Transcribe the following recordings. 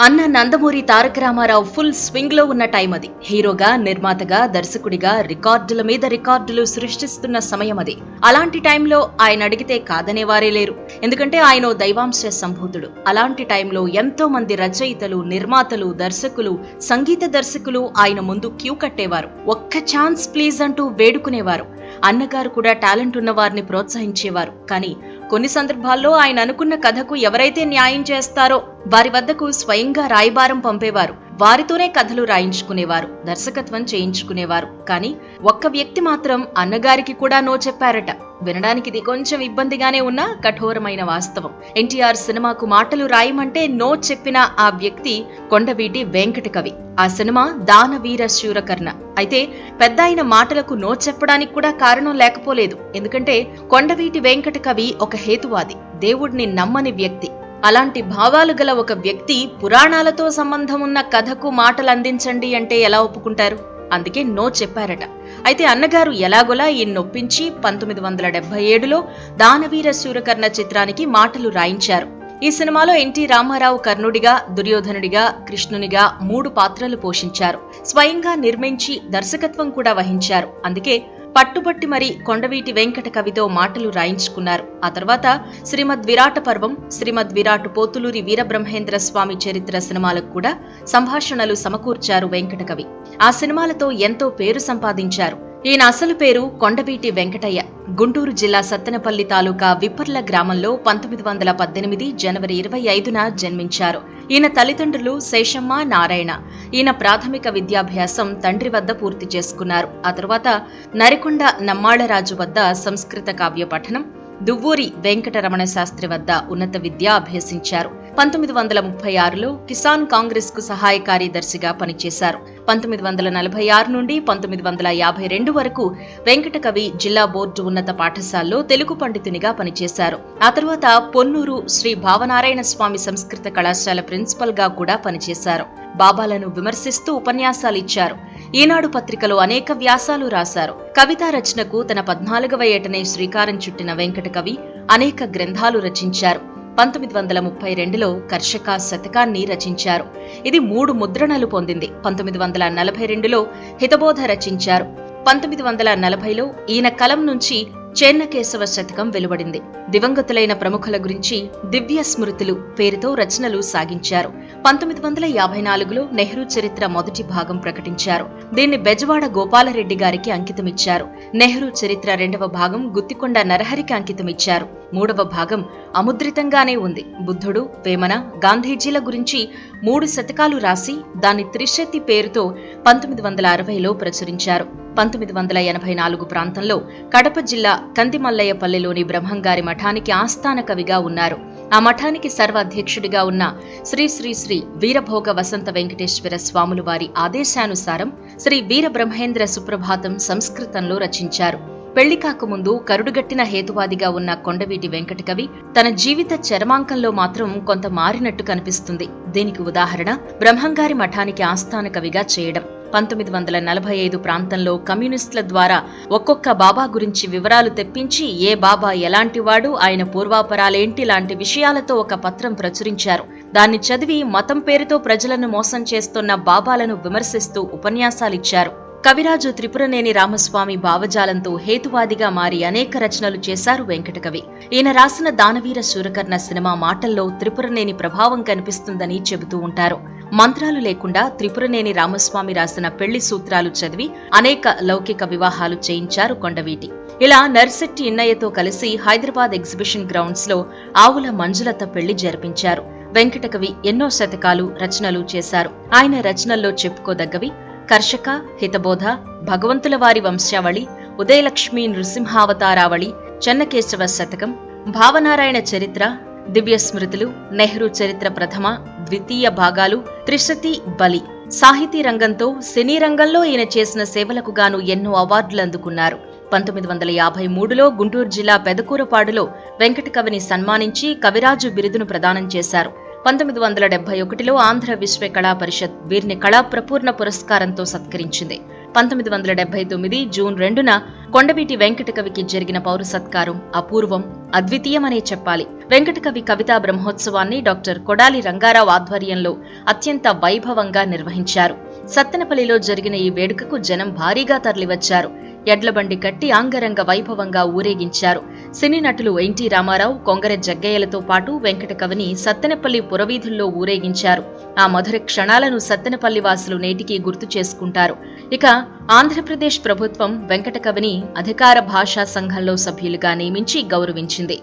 అన్న నందమూరి తారక రామారావు ఫుల్ స్వింగ్లో ఉన్న టైం అది. హీరోగా నిర్మాతగా దర్శకుడిగా రికార్డుల మీద రికార్డులు సృష్టిస్తున్న సమయం అది. అలాంటి టైంలో ఆయన అడిగితే కాదనేవారే లేరు. ఎందుకంటే ఆయన దైవాంశ సంభూతుడు. అలాంటి టైంలో ఎంతో మంది రచయితలు నిర్మాతలు దర్శకులు సంగీత దర్శకులు ఆయన ముందు క్యూ కట్టేవారు. ఒక్క ఛాన్స్ ప్లీజ్ అంటూ వేడుకునేవారు. అన్నగారు కూడా టాలెంట్ ఉన్న వారిని ప్రోత్సహించేవారు. కానీ కొన్ని సందర్భాల్లో ఆయన అనుకున్న కథకు ఎవరైతే న్యాయం చేస్తారో వారి వద్దకు స్వయంగా రాయబారం పంపేవారు. వారితోనే కథలు రాయించుకునేవారు దర్శకత్వం చేయించుకునేవారు. కానీ ఒక్క వ్యక్తి మాత్రం అన్నగారికి కూడా నో చెప్పారట. వినడానికి ఇది కొంచెం ఇబ్బందిగానే ఉన్న కఠోరమైన వాస్తవం. ఎన్టీఆర్ సినిమాకు మాటలు రాయమంటే నో చెప్పిన ఆ వ్యక్తి కొండవీటి వెంకట కవి ఆ సినిమా దానవీర శూరకర్ణ. అయితే పెద్ద ఆయన మాటలకు నో చెప్పడానికి కూడా కారణం లేకపోలేదు. ఎందుకంటే కొండవీటి వెంకట కవి ఒక హేతువాది. దేవుడిని నమ్మని వ్యక్తి. అలాంటి భావాలు గల ఒక వ్యక్తి పురాణాలతో సంబంధం ఉన్న కథకు మాటలు అందించండి అంటే ఎలా ఒప్పుకుంటారు? అందుకే నో చెప్పారట. అయితే అన్నగారు ఎలాగోలా ఈ నొప్పించి పంతొమ్మిది వందల డెబ్బై ఏడులో దానవీర శూరకర్ణ చిత్రానికి మాటలు రాయించారు. ఈ సినిమాలో ఎన్టీ రామారావు కర్ణుడిగా దుర్యోధనుడిగా కృష్ణునిగా మూడు పాత్రలు పోషించారు. స్వయంగా నిర్మించి దర్శకత్వం కూడా వహించారు. అందుకే పట్టుబట్టి మరీ కొండవీటి వెంకట కవితో మాటలు రాయించుకున్నారు. ఆ తర్వాత శ్రీమద్ విరాట పర్వం శ్రీమద్ విరాట్ పోతులూరి వీరబ్రహ్మేంద్ర స్వామి చరిత్ర సినిమాలకు కూడా సంభాషణలు సమకూర్చారు వెంకట కవి. ఆ సినిమాలతో ఎంతో పేరు సంపాదించారు. ఈయన అసలు పేరు కొండవీటి వెంకటయ్య. గుంటూరు జిల్లా సత్తెనపల్లి తాలూకా విప్పర్ల గ్రామంలో పంతొమ్మిది వందల పద్దెనిమిది జనవరి ఇరవై ఐదున జన్మించారు. ఈయన తల్లిదండ్రులు శేషమ్మ నారాయణ. ఈయన ప్రాథమిక విద్యాభ్యాసం తండ్రి వద్ద పూర్తి చేసుకున్నారు. ఆ తర్వాత నరికొండ నమ్మాళరాజు వద్ద సంస్కృత కావ్య పఠనం దువ్వూరి వెంకటరమణ శాస్త్రి వద్ద ఉన్నత విద్య అభ్యసించారు. పంతొమ్మిది వందల ముప్పై ఆరులో కిసాన్ కాంగ్రెస్కు సహాయ కార్యదర్శిగా పనిచేశారు. పంతొమ్మిది వందల నలభై ఆరు నుండి పంతొమ్మిది వందల యాభై రెండు వరకు వెంకటకవి జిల్లా బోర్డు ఉన్నత పాఠశాలలో తెలుగు పండితునిగా పనిచేశారు. ఆ తర్వాత పొన్నూరు శ్రీ భావనారాయణ స్వామి సంస్కృత కళాశాల ప్రిన్సిపల్గా కూడా పనిచేశారు. బాబాలను విమర్శిస్తూ ఉపన్యాసాలు ఇచ్చారు. ఈనాడు పత్రికలో అనేక వ్యాసాలు రాశారు. కవితా రచనకు తన పద్నాలుగవ ఏటనే శ్రీకారం చుట్టిన వెంకట కవి అనేక గ్రంథాలు రచించారు. పంతొమ్మిది వందల ముప్పై రెండులో కర్షక శతకాన్ని రచించారు. ఇది మూడు ముద్రణలు పొందింది. పంతొమ్మిది వందల నలభై రెండులో హితబోధ రచించారు. పంతొమ్మిది వందల నలభైలో ఈయన కలం నుంచి చేన్నకేశవ శతకం వెలువడింది. దివంగతులైన ప్రముఖుల గురించి దివ్య స్మృతులు పేరుతో రచనలు సాగించారు. పంతొమ్మిది వందల యాభై నాలుగులో నెహ్రూ చరిత్ర మొదటి భాగం ప్రకటించారు. దీన్ని బెజవాడ గోపాలరెడ్డి గారికి అంకితమిచ్చారు. నెహ్రూ చరిత్ర రెండవ భాగం గుత్తికొండ నరహరికి అంకితమిచ్చారు. మూడవ భాగం అముద్రితంగానే ఉంది. బుద్ధుడు వేమన గాంధీజీల గురించి మూడు శతకాలు రాసి దాన్ని త్రిశతి పేరుతో పంతొమ్మిది వందల అరవైలో ప్రచురించారు. పంతొమ్మిది వందల ఎనభై నాలుగు ప్రాంతంలో కడప జిల్లా కందిమల్లయ్యపల్లెలోని బ్రహ్మంగారి మఠానికి ఆస్థాన కవిగా ఉన్నారు. ఆ మఠానికి సర్వ అధ్యక్షుడిగా ఉన్న శ్రీ శ్రీ శ్రీ వీరభోగ వసంత వెంకటేశ్వర స్వాములు వారి ఆదేశానుసారం శ్రీ వీరబ్రహ్మేంద్ర సుప్రభాతం సంస్కృతంలో రచించారు. పెళ్ళి కాకముందు కరుడుగట్టిన హేతువాదిగా ఉన్న కొండవీటి వెంకటకవి తన జీవిత చరమాంకంలో మాత్రం కొంత మారినట్టు కనిపిస్తుంది. దీనికి ఉదాహరణ బ్రహ్మంగారి మఠానికి ఆస్థాన కవిగా చేయడం. పంతొమ్మిది వందల నలభై ఐదు ప్రాంతంలో కమ్యూనిస్టుల ద్వారా ఒక్కొక్క బాబా గురించి వివరాలు తెప్పించి ఏ బాబా ఎలాంటివాడు ఆయన పూర్వాపరాలేంటి లాంటి విషయాలతో ఒక పత్రం ప్రచురించారు. దాన్ని చదివి మతం పేరుతో ప్రజలను మోసం చేస్తున్న బాబాలను విమర్శిస్తూ ఉపన్యాసాలిచ్చారు. కవిరాజు త్రిపురనేని రామస్వామి భావజాలంతో హేతువాదిగా మారి అనేక రచనలు చేశారు వెంకటకవి. ఈయన రాసిన దానవీర శూరకర్ణ సినిమా మాటల్లో త్రిపురనేని ప్రభావం కనిపిస్తుందని చెబుతూ ఉంటారు. మంత్రాలు లేకుండా త్రిపురనేని రామస్వామి రాసిన పెళ్ళి సూత్రాలు చదివి అనేక లౌకిక వివాహాలు చేయించారు కొండవీటి. ఇలా నర్సెట్టి ఇన్నయ్యతో కలిసి హైదరాబాద్ ఎగ్జిబిషన్ గ్రౌండ్స్లో ఆవుల మంజులత పెళ్ళి జరిపించారు. వెంకటకవి ఎన్నో శతకాలు రచనలు చేశారు. ఆయన రచనల్లో చెప్పుకోదగ్గవి కర్షక హితబోధ భగవంతుల వారి వంశావళి ఉదయలక్ష్మి నృసింహావతారావళి చెన్నకేశవ శతకం భావనారాయణ చరిత్ర దివ్య స్మృతులు నెహ్రూ చరిత్ర ప్రథమ ద్వితీయ భాగాలు త్రిశతి బలి. సాహితీ రంగంతో సినీ రంగంలో ఈయన చేసిన సేవలకు గాను ఎన్నో అవార్డులు అందుకున్నారు. పంతొమ్మిది వందల యాభై మూడులో గుంటూరు జిల్లా పెదకూరపాడులో వెంకట కవిని సన్మానించి కవిరాజు బిరుదును ప్రదానం చేశారు. పంతొమ్మిది వందల డెబ్బై ఒకటిలో ఆంధ్ర విశ్వ కళా పరిషత్ వీరిని కళా ప్రపూర్ణ పురస్కారంతో సత్కరించింది. పంతొమ్మిది వందల డెబ్బై తొమ్మిది జూన్ రెండున కొండవీటి వెంకటకవికి జరిగిన పౌర సత్కారం అపూర్వం అద్వితీయమనే చెప్పాలి. వెంకటకవి కవితా బ్రహ్మోత్సవాన్ని డాక్టర్ కొడాలి రంగారావు ఆధ్వర్యంలో అత్యంత వైభవంగా నిర్వహించారు. సత్తెనపల్లిలో జరిగిన ఈ వేడుకకు జనం భారీగా తరలివచ్చారు. ఎడ్లబండి కట్టి ఆంగరంగ వైభవంగా ఊరేగించారు. సినీ నటులు ఎన్టీ రామారావు కొంగర జగ్గయ్యలతో పాటు వెంకటకవిని సత్తెనపల్లి పురవీధుల్లో ఊరేగించారు. ఆ మధుర క్షణాలను సత్తెనపల్లి వాసులు నేటికి గుర్తు చేసుకుంటారు. ఇక ఆంధ్రప్రదేశ్ ప్రభుత్వం వెంకటకవిని అధికార భాషా సంఘంలో సభ్యులుగా నియమించి గౌరవించింది.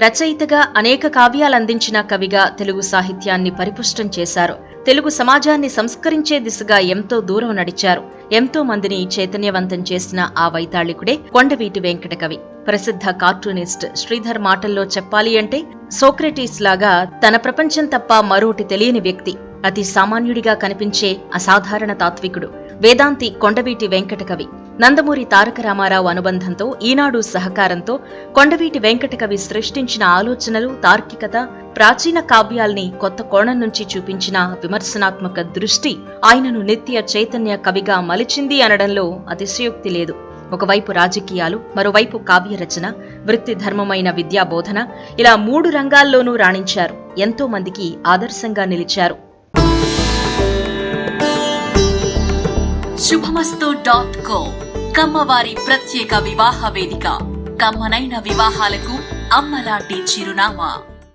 రచయితగా అనేక కావ్యాలందించిన కవిగా తెలుగు సాహిత్యాన్ని పరిపుష్టం చేశారు. తెలుగు సమాజాన్ని సంస్కరించే దిశగా ఎంతో దూరం నడిచారు. ఎంతో మందిని చైతన్యవంతం చేసిన ఆ వైతాళికుడే కొండవీటి వెంకటకవి. ప్రసిద్ధ కార్టూనిస్ట్ శ్రీధర్ మాటల్లో చెప్పాలి అంటే సోక్రటీస్ లాగా తన ప్రపంచం తప్ప మరోటి తెలియని వ్యక్తి అతి సామాన్యుడిగా కనిపించే అసాధారణ తాత్వికుడు వేదాంతి కొండవీటి వెంకటకవి. నందమూరి తారక రామారావు అనుబంధంతో ఈనాడు సహకారంతో కొండవీటి వెంకటకవి సృష్టించిన ఆలోచనలు తార్కికత ప్రాచీన కావ్యాల్ని కొత్త కోణం నుంచి చూపించిన విమర్శనాత్మక దృష్టి ఆయనను నిత్య చైతన్య కవిగా మలిచింది అనడంలో అతిశయోక్తి లేదు. ఒకవైపు రాజకీయాలు మరోవైపు కావ్యరచన వృత్తి ధర్మమైన విద్యాబోధన ఇలా మూడు రంగాల్లోనూ రాణించారు. ఎంతో మందికి ఆదర్శంగా నిలిచారు. శుభమస్తు డాట్ కో కమ్మవారి ప్రత్యేక వివాహ వేదిక. కమ్మనైన వివాహాలకు అమ్మలాంటి చిరునామా.